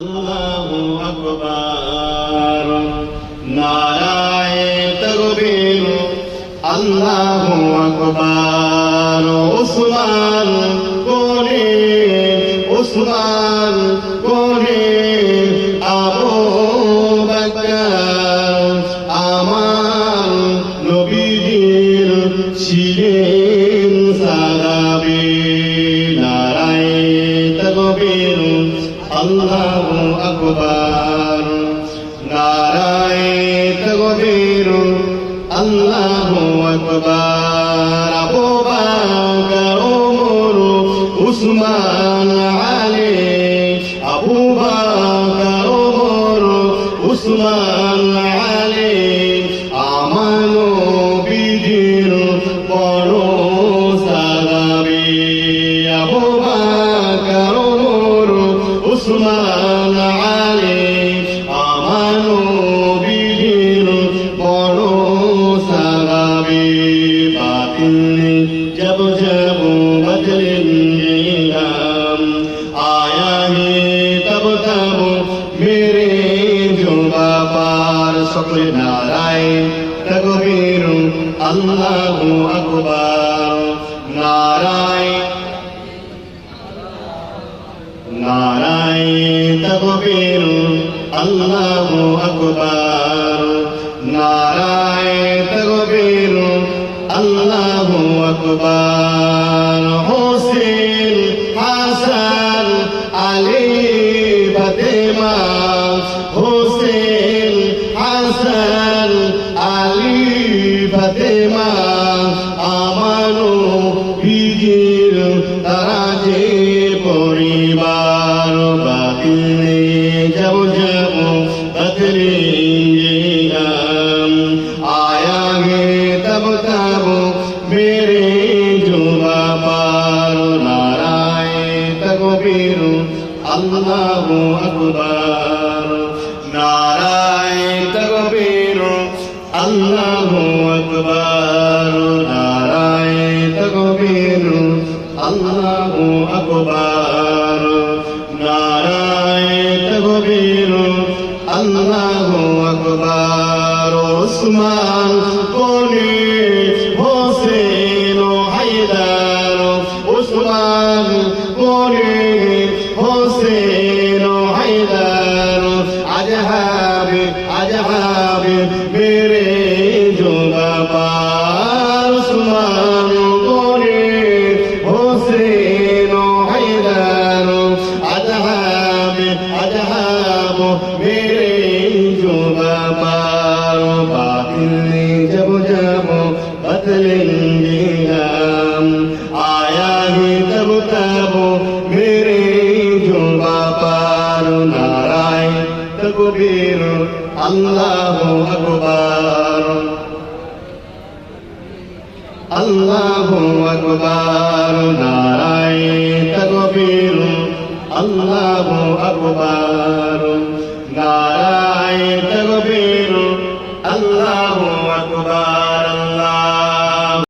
আল্লাহু আকবার। নারায়ে তাকবীর। আল্লাহু আকবার। উসমান কোনে উসমান কোনে আবু বকর আমার নবীর ছিলেন আল্লাহু আকবার। নারায়ে তাকবীর আল্লাহু আকবার। আবু বকর, ওমর, উসমান, আলী, আবু বকর, ওমর, উসমান উসমান আলী আমানো বিহীন বড় সারাবি বাতিনি জব জব বদলেঙ্গে হম আয়া হে তব তব মেরে জোবা পার, সকলে নারায়ণ তকবীর আল্লাহু আকবার। নারায় তকবীর আল্লাহু আকবার। নারায় তকবীর আল্লাহু আকবার। হোসেন হাসান আলী ফাতেমা। হোসেন হাসান আলী ফাতেমা। আমানো বিজির তারা আল্লাহু আকবার নারায়ণ তকবীর আল্লাহু আকবার নারায়ণ তকবীর আল্লাহু আকবার নারায়ণ তকবীর আল্লাহু আকবার ওসমান কোনি হোসেন ও হায়দার ওসমান কোনি হোসেন। कातिल जब जब बदलेंगे हम आया है तब तब मेरे जो बापार नारायण तकबीर अल्लाह अकबर अल्लाह अकबर नारायण तकबीर अल्लाह अकबर